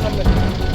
সামনে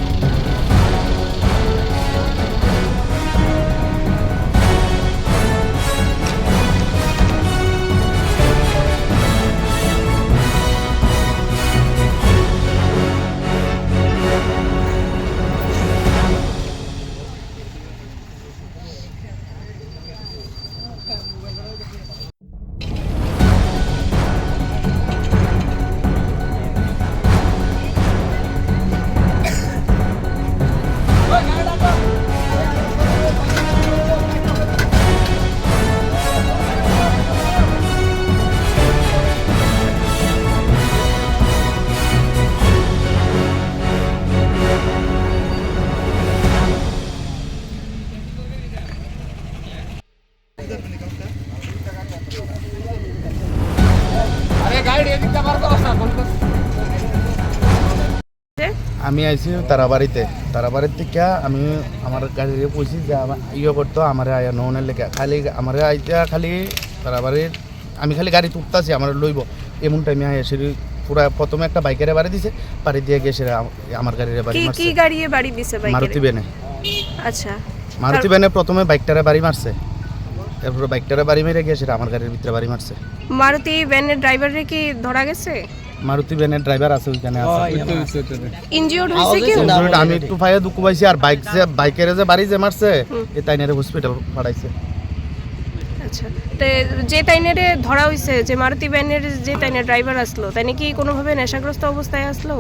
আমি আইছি তারাবাড়িতে। তারাবাড়ির থেকে আমি আমার গাড়িতে কইছি যে ইয়ে করতো আমার আয়া ননের লেগে। খালি আমার আইতা খালি তারাবাড়ির আমি খালি গাড়ি তুলতাছি আমার লইব। এমন টাইমে আয়া সেটি পুরা প্রথমে একটা বাইকের বাড়ি দিছে বাড়ি দিয়ে গেছে আম- আমার গাড়ির বাড়ি কি গাড়িয়ে বাড়ি দিছে মারুতি বেনে আচ্ছা। মারুতি বেনে প্রথমে বাইকটারে বাড়ি মারছে। তারপরে বাইকটারে বাড়ি মেরে গিয়ে সেটা আমার গাড়ির ভিতরে বাড়ি মারছে। মারুতি ভ্যানের ড্রাইভারে কি ধরা গেছে? মারুতি বেনের ড্রাইভার আছে ওইখানে আছে। কি আমি একটু পায়ে দুঃখ পাইছি আর বাইক যে বাইকের যে বাড়ি যে মারছে এ তাইনারে হসপিটাল পাঠাইছে। আচ্ছা তে যে তাইনেরে ধরা হইছে যে মারুতি ভ্যানের যে তাইনে ড্রাইভার আসলো তাই কি কোনোভাবে নেশাগ্রস্ত অবস্থায় আসলো?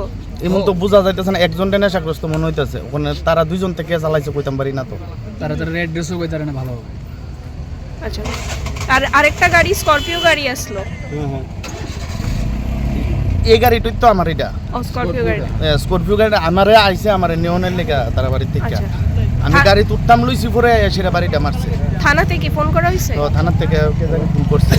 এমন তো বোঝা যাইতেছে না একজন নেশাগ্রস্ত মনে হইতেছে। ওখানে তারা দুইজন থেকে চালাইছে কইতাম পারি না তো। তারা তারা রেড ড্রেসও কই তারা না ভালো। হবে আচ্ছা। আর আরেকটা গাড়ি স্করপিও গাড়ি আসলো। এই গাড়িটাই তো আমার এটা। স্করপিও গাড়ি। স্করপিও আমারে আইছে আমার নিয়নের লেগা তারা বাড়ির থেকে। আচ্ছা। আমি গাড়ি তুলতাম লইছি পরে সেটা বাড়িটা মারছে। থানাতে কি ফোন করা হয়েছে থানা থেকে ফোন করছে।